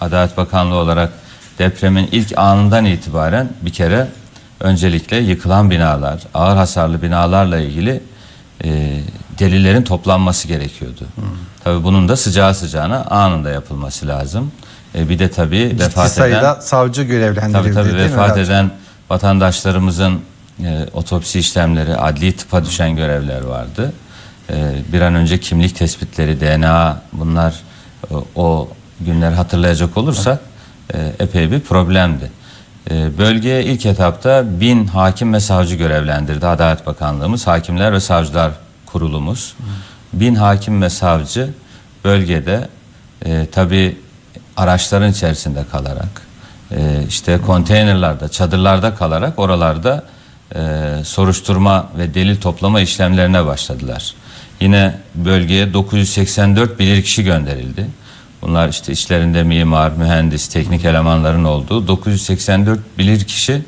Adalet Bakanlığı olarak depremin ilk anından itibaren bir kere öncelikle yıkılan binalar, ağır hasarlı binalarla ilgili e, delillerin toplanması gerekiyordu. Tabii bunun da sıcağı sıcağına anında yapılması lazım. E, bir de tabii Ciddi vefat sayıda eden savcı görevlendirildi Tabii tabii mi vefat Vedat? eden vatandaşlarımızın e, otopsi işlemleri, adli tıpa düşen görevler vardı. E, bir an önce kimlik tespitleri, DNA bunlar e, o günleri hatırlayacak olursak e, epey bir problemdi. E, bölgeye ilk etapta bin hakim ve savcı görevlendirdi Adalet Bakanlığımız, Hakimler ve Savcılar Kurulumuz. Bin hakim ve savcı bölgede e, tabii araçların içerisinde kalarak, e, işte konteynerlarda, çadırlarda kalarak oralarda e, soruşturma ve delil toplama işlemlerine başladılar. Yine bölgeye 984 bilirkişi gönderildi. Bunlar işte içlerinde mimar, mühendis, teknik elemanların olduğu 984 bilirkişi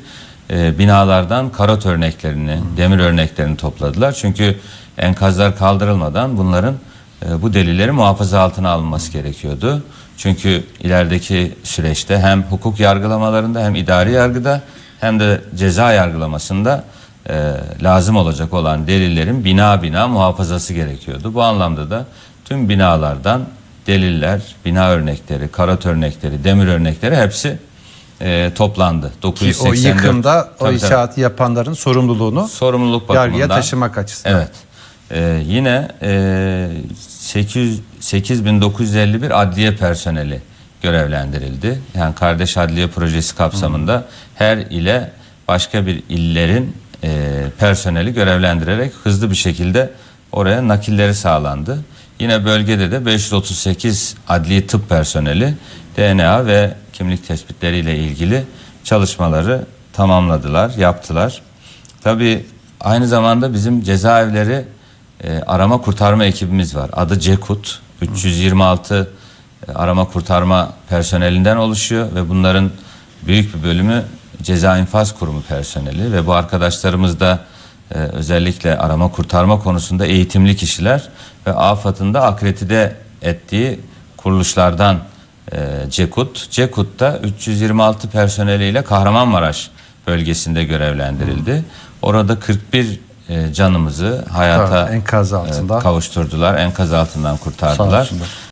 e, binalardan karot örneklerini, demir örneklerini topladılar. Çünkü enkazlar kaldırılmadan bunların e, bu delilleri muhafaza altına alınması gerekiyordu. Çünkü ilerideki süreçte hem hukuk yargılamalarında hem idari yargıda hem de ceza yargılamasında e, lazım olacak olan delillerin bina bina muhafazası gerekiyordu. Bu anlamda da tüm binalardan deliller, bina örnekleri, karot örnekleri, demir örnekleri hepsi e, toplandı. Ki 984 o yıkımda o Tabii, tabii. inşaatı yapanların sorumluluğunu sorumluluk yargıya taşımak açısından. Evet. Ee, yine e, 800 8951 adliye personeli görevlendirildi. Yani kardeş adliye projesi kapsamında her ile başka bir illerin e, personeli görevlendirerek hızlı bir şekilde oraya nakilleri sağlandı. Yine bölgede de 538 adli tıp personeli DNA ve kimlik tespitleriyle ilgili çalışmaları tamamladılar, yaptılar. Tabii aynı zamanda bizim cezaevleri e, arama kurtarma ekibimiz var. Adı CEKUT. 326 e, arama kurtarma personelinden oluşuyor ve bunların büyük bir bölümü ceza infaz kurumu personeli ve bu arkadaşlarımız da e, özellikle arama kurtarma konusunda eğitimli kişiler ve AFAD'ın da akredite ettiği kuruluşlardan e, CEKUT. CEKUT da 326 personeliyle Kahramanmaraş bölgesinde görevlendirildi. Orada 41 e, canımızı hayata Tabii, enkaz altında. e, kavuşturdular. Enkaz altından kurtardılar.